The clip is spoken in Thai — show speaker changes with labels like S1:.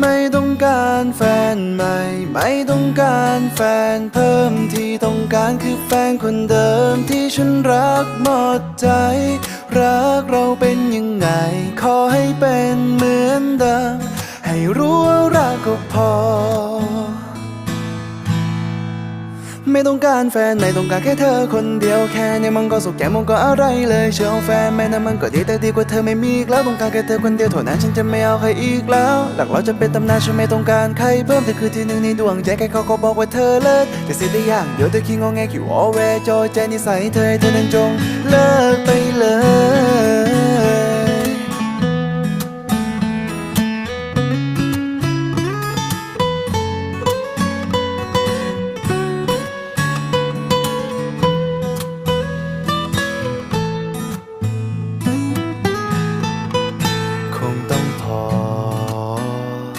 S1: ไม่ต้องการแฟนใหม่ ไม่ต้องการแฟนเพิ่มที่ต้องการคือแฟนคนเดิมที่ฉันรักหมดใจ รักเราเป็นยังไง ขอให้เป็นเหมือนเดิม ให้รู้ว่ารักก็พอ ไม่ต้องการแฟนไม่ต้องการแค่เธอคนเดียวแค่นี้มันก็สุขแก่มันก็อะไรเลยเชียวแฟนแม่นั้นมันก็ดีแต่ดีกว่าเธอไม่มีอีกแล้วต้องการแค่เธอคนเดียวเท่านั้นฉันจะไม่เอาใครอีกแล้วหลักเราจะเป็นตำนานฉันไม่ต้องการใครเพิ่มเธอคือที่หนึ่งในดวงใจแค่เขาก็บอกว่าเธอเลิศแต่สิ่งที่อย่างเดียวเธอคิดงอแงคิวอแวจอยใจนิสัยเธอให้เธอนั้นจงเลิกไปเลย